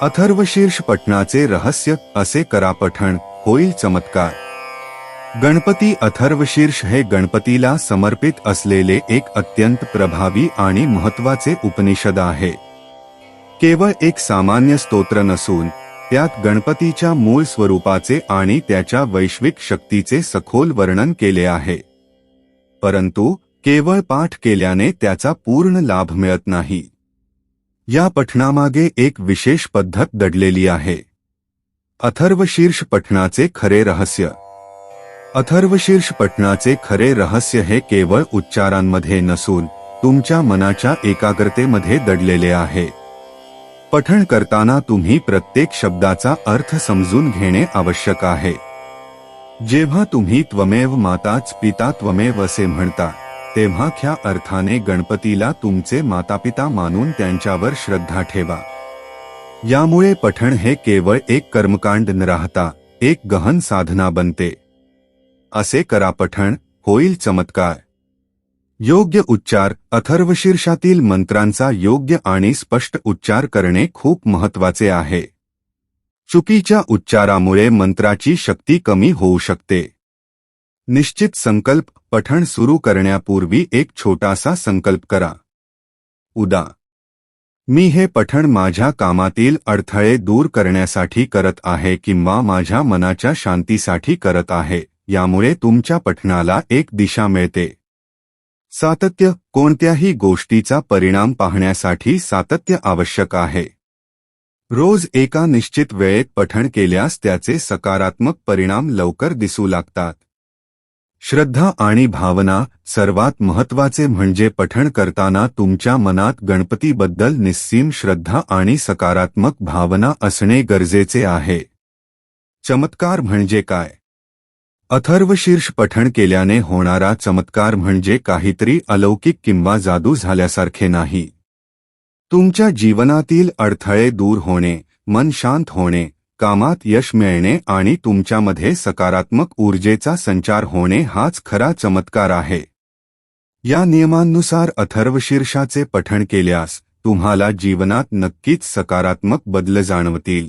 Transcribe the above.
अथर्वशीर्ष पठणाचे रहस्य असे करा पठण होईल चमत्कार. गणपती अथर्वशीर्ष हे गणपतीला समर्पित असलेले एक अत्यंत प्रभावी आणि महत्त्वाचे उपनिषद आहे. केवळ एक सामान्य स्तोत्र नसून त्यात गणपतीच्या मूळ स्वरूपाचे आणि त्याच्या वैश्विक शक्तीचे सखोल वर्णन केले आहे. परंतु केवळ पाठ केल्याने त्याचा पूर्ण लाभ मिळत नाही. या पठणामागे एक विशेष पद्धत दडलेली आहे. अथर्वशीर्ष पठणाचे खरे रहस्य. अथर्वशीर्ष पठणाचे खरे रहस्य हे केवळ उच्चारांमध्ये नसून तुमच्या मनाच्या एकाग्रतेमध्ये दडलेले आहे. पठण करताना तुम्ही प्रत्येक शब्दाचा अर्थ समजून घेणे आवश्यक आहे. जेव्हा तुम्ही त्वमेव माताच पिता त्वमेव असे म्हणता तेव्हा ख्या अर्थाने गणपतीला तुमचे मातापिता मानून त्यांच्यावर श्रद्धा ठेवा. यामुळे पठण हे केवळ एक कर्मकांड न राहता एक गहन साधना बनते. असे करा पठण होईल चमत्कार. योग्य उच्चार अथर्वशीर्षातील मंत्रांचा योग्य आणि स्पष्ट उच्चार करणे खूप महत्त्वाचे आहे. चुकीच्या उच्चारामुळे मंत्राची शक्ती कमी होऊ शकते. निश्चित संकल्प पठण सुरू करण्यापूर्वी एक छोटासा संकल्प करा. उदा. मी हे पठण माझ्या कामातील अडथळे दूर करण्यासाठी करत आहे किंवा माझ्या मनाच्या शांतीसाठी करत आहे यामुळे तुमच्या पठणाला एक दिशा मिळते. सातत्य कोणत्याही गोष्टीचा परिणाम पाहण्यासाठी सातत्य आवश्यक आहे. रोज एका निश्चित वेळेत पठण केल्यास त्याचे सकारात्मक परिणाम लवकर दिसू लागतात. श्रद्धा आणि भावना सर्वात महत्त्वाचे म्हणजे पठण करताना तुमच्या मनात गणपतीबद्दल निस्सीम श्रद्धा आणि सकारात्मक भावना असणे गरजेचे आहे. चमत्कार म्हणजे काय? अथर्वशीर्ष पठण केल्याने होणारा चमत्कार म्हणजे काहीतरी अलौकिक किंवा जादू झाल्यासारखे नाही. तुमच्या जीवनातील अडथळे दूर होणे मन शांत होणे कामात यश मिळणे आणि तुमच्यामध्ये सकारात्मक ऊर्जेचा संचार होणे हाच खरा चमत्कार आहे. या नियमांनुसार अथर्वशीर्षाचे पठण केल्यास तुम्हाला जीवनात नक्कीच सकारात्मक बदल जाणवतील.